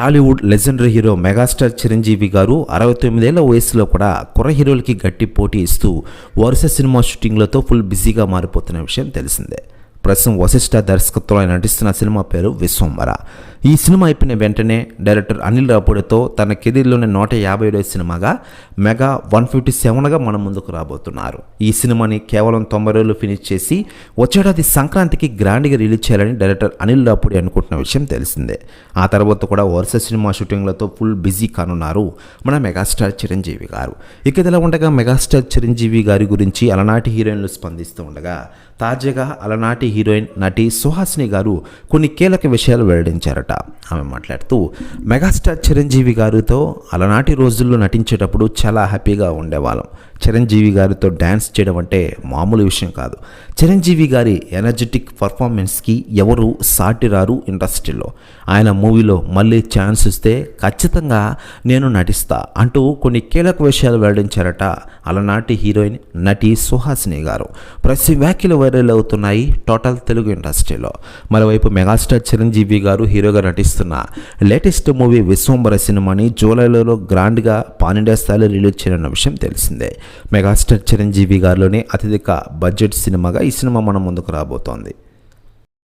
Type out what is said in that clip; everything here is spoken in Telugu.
Tollywood legendary hero megastar Chiranjeevi garu అరవై తొమ్మిదేళ్ళ వయసులో కూడా కుర్ర హీరోలకి గట్టి పోటీ ఇస్తూ వరుస సినిమా షూటింగ్లతో ఫుల్ బిజీగా మారిపోతున్న విషయం తెలిసిందే. ప్రస్తుతం వశిష్ఠ దర్శకత్వంలో ఆయన నటిస్తున్న సినిమా పేరు విశ్వంవర ఈ సినిమా అయిపోయిన వెంటనే డైరెక్టర్ అనిల్ రాపూడితో తన కెరీర్లోనే నూట యాభై ఏడవ సినిమాగా మెగా వన్ ఫిఫ్టీ సెవెన్గా మన ముందుకు రాబోతున్నారు. ఈ సినిమాని కేవలం తొంభై రోజులు ఫినిష్ చేసి వచ్చేడాది సంక్రాంతికి గ్రాండ్గా రిలీజ్ చేయాలని డైరెక్టర్ అనిల్ రాపూడి అనుకుంటున్న విషయం తెలిసిందే. ఆ తర్వాత కూడా వరుస సినిమా షూటింగ్లతో ఫుల్ బిజీ కానున్నారు మన మెగాస్టార్ చిరంజీవి గారు. ఇక ఇదిలా ఉండగా మెగాస్టార్ చిరంజీవి గారి గురించి అలనాటి హీరోయిన్లు స్పందిస్తూ ఉండగా తాజాగా అలనాటి హీరోయిన్ నటి సుహాసిని గారు కొన్ని కీలక విషయాలు వెల్లడించారట. ఆమె మాట్లాడుతూ మెగాస్టార్ చిరంజీవి గారితో అలనాటి రోజుల్లో నటించేటప్పుడు చాలా హ్యాపీగా ఉండేవాళ్ళం. చిరంజీవి గారితో డ్యాన్స్ చేయడం అంటే మామూలు విషయం కాదు. చిరంజీవి గారి ఎనర్జెటిక్ పర్ఫార్మెన్స్కి ఎవరు సాటి రారు ఇండస్ట్రీలో. ఆయన మూవీలో మళ్ళీ ఛాన్స్ ఇస్తే ఖచ్చితంగా నేను నటిస్తా అంటూ కొన్ని కీలక విషయాలు వెల్లడించారట అలనాటి హీరోయిన్ నటి సుహాసిని గారు. ప్రతి వ్యాఖ్యలు వైరల్ అవుతున్నాయి టోటల్ తెలుగు ఇండస్ట్రీలో. మరోవైపు మెగాస్టార్ చిరంజీవి గారు హీరోగా నటిస్తున్న లేటెస్ట్ మూవీ విశ్వంబర సినిమాని జూలైలో గ్రాండ్గా గా ఇండియా స్థాయిలో రిలీజ్ చేయనున్న విషయం తెలిసిందే. మెగాస్టార్ చిరంజీవి గారిలోనే అత్యధిక బడ్జెట్ సినిమాగా ఈ సినిమా మన ముందుకు రాబోతోంది.